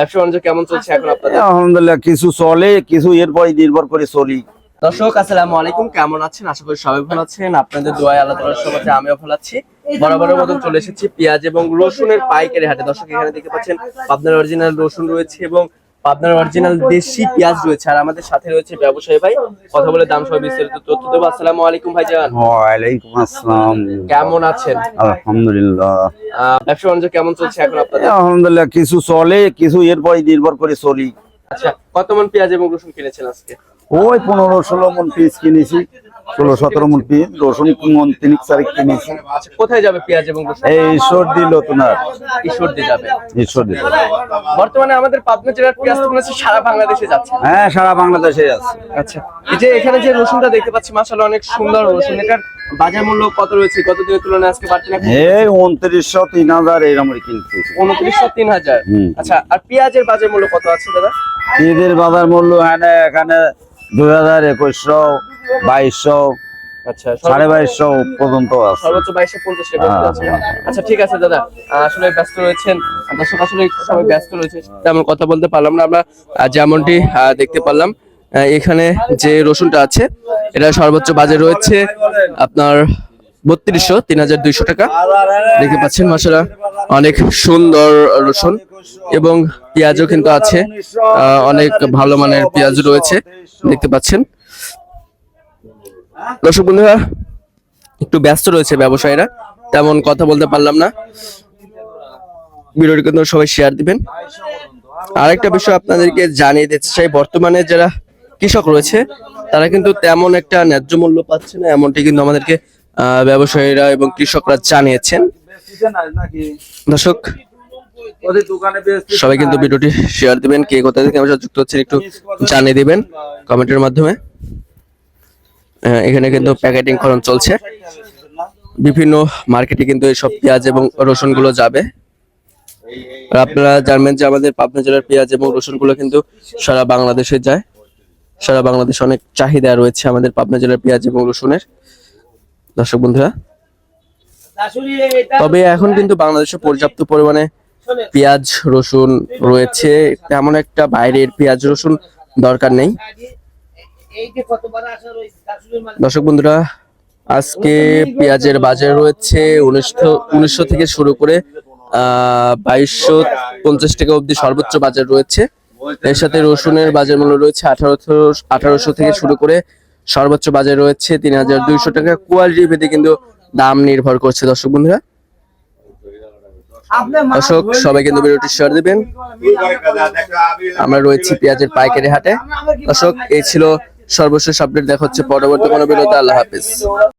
ব্যবসা বাণিজ্য কেমন চলছে এখন আপনাদের? আলহামদুলিল্লাহ কিছু চলে কিছু এরপর নির্ভর করে চলি। দর্শক আসসালামু আলাইকুম কেমন আছেন? আশা করি সবাই ভালো আছেন। আপনাদের দোয়ায় আল্লাহ তাআলার সমাজে আমিও ভালো আছি। বরাবরের মতন চলে এসেছি পেঁয়াজ এবং রসুনের পাইকারি হাটে। দর্শক এখানে দেখতে পাচ্ছেন আপনার অরিজিনাল রসুন রয়েছে এবং পাবনার অরিজিনাল দেশি পেঁয়াজ রয়েছে। আর আমাদের সাথে রয়েছে ব্যবসায়ী ভাই। কথা বলে দাম সহ বিস্তারিত তথ্য দেবো। আসসালামু আলাইকুম ভাইজান। ওয়ালাইকুম আসসালাম। কেমন আছেন? আলহামদুলিল্লাহ। আহ, ব্যবসা বাণিজ্য কেমন চলছে এখন আপনাদের? আলহামদুলিল্লাহ কিছু চলে কিছু এরপরে নির্ভর করে চলি। আচ্ছা কত মন পেঁয়াজ এবং রসুন কিনেছেন আজকে? ওই পনেরো ষোলো মন পিস কিনেছি। ষোলো সতেরো মন পিস রসুন মন তিন তারিখ কিনেছি। কোথায় যাবে পেঁয়াজ এবং রসুন? এই ঈশ্বর দিল তোমার ঈশ্বর দিয়ে যাবে। ঈশ্বর দিল বর্তমানে আমাদের পাবনা জেলার পেঁয়াজ তো মনে সারা বাংলাদেশে যাচ্ছে। হ্যাঁ সারা বাংলাদেশে আছে আচ্ছা এই যে এখানে যে রসুনটা দেখতে পাচ্ছি মাসাল্লাহ অনেক সুন্দর রসুন। এটার বাজার মূল্য কত রয়েছে? গত দিনের তুলনায় আজকে বাড়ছে না এই উনত্রিশশো তিন হাজার এরকম কিনতেছি উনত্রিশশো তিন হাজার। আচ্ছা আর পেঁয়াজের বাজার মূল্য কত আছে দাদা? ঈদের বাজার মূল্য এখানে এখানে দুই হাজার একুশশো বাইশশো আচ্ছা সাড়ে বাইশশো পর্যন্ত আছে। সর্বোচ্চ বাইশে পঞ্চাশ টাকা হ্যাঁ, আচ্ছা ঠিক আছে দাদা। আসলে ব্যস্ত রয়েছেন। দর্শক আসলে সবাই ব্যস্ত রয়েছে তেমন কথা বলতে পারলাম না। আমরা যেমনটি আহ, দেখতে পারলাম এখানে যে রসুনটা আছে এটা সর্বোচ্চ বাজে রয়েছে। আপনার বত্রিশশো, তিন হাজার দুইশো টাকা। দেখতে পাচ্ছেন মশলা অনেক সুন্দর রসুন এবং পেঁয়াজও কিন্তু আছে। অনেক ভালো মানের পেঁয়াজ রয়েছে, দেখতে পাচ্ছেন। দর্শক বন্ধুরা, একটু ব্যস্ত রয়েছে ব্যবসায়ীরা, তেমন কথা বলতে পারলাম না। ভিডিওটি কিন্তু সবাই শেয়ার দিবেন। আরেকটা বিষয় আপনাদেরকে জানিয়ে দিতে চাই, বর্তমানে যারা কৃষক রয়েছে, তারা কিন্তু তেমন একটা ন্যায্য মূল্য পাচ্ছে না, এমনটি কিন্তু আমাদেরকে ব্যবসায়ীরা এবং কৃষকরা জানিয়েছেন। দর্শক, সবাই কিন্তু ভিডিওটি শেয়ার দিবেন, কে কোথা থেকে আমার যুক্ত হচ্ছেন একটু জানিয়ে দিবেন কমেন্টের মাধ্যমে। এখানে কিন্তু প্যাকেটিং করানো চলছে। বিভিন্ন মার্কেটে কিন্তু এইসব পেঁয়াজ এবং রসুনগুলো যাবে। আর আপনারা জানবেন যে আমাদের পাবনা জেলার পেঁয়াজ এবং রসুনগুলো কিন্তু সারা বাংলাদেশে যায়। সারা বাংলাদেশে অনেক চাহিদা রয়েছে আমাদের পাবনা জেলার পেঁয়াজ এবং রসুনের। দর্শক বন্ধুরা, তবে এখন কিন্তু বাংলাদেশে পর্যাপ্ত পরিমাণে পেঁয়াজ, রসুন রয়েছে। তেমন একটা বাইরের পেঁয়াজ, রসুন দরকার নেই। দর্শক বন্ধুরা, আজকে পেঁয়াজের বাজার রয়েছে উনিশশো উনিশশো থেকে শুরু করে বাইশশো পঞ্চাশ টাকা অবধি সর্বোচ্চ বাজার রয়েছে। এর সাথে রসুনের বাজার মূল্য রয়েছে আঠারোশো আঠারোশো থেকে শুরু করে সর্বোচ্চ বাজার রয়েছে তিন হাজার দুইশো টাকা। কোয়ালিটি ভেদে কিন্তু দাম নির্ভর করছে। দর্শক বন্ধুরা দর্শক সবাই কিন্তু ভিডিওটি শেয়ার দিবেন। আমরা রয়েছি পেঁয়াজের পাইকারি হাটে। দর্শক এই ছিল সর্বশেষ আপডেট দেখা হচ্ছে পরবর্তী কোনো বিরতি আল্লাহ হাফিজ।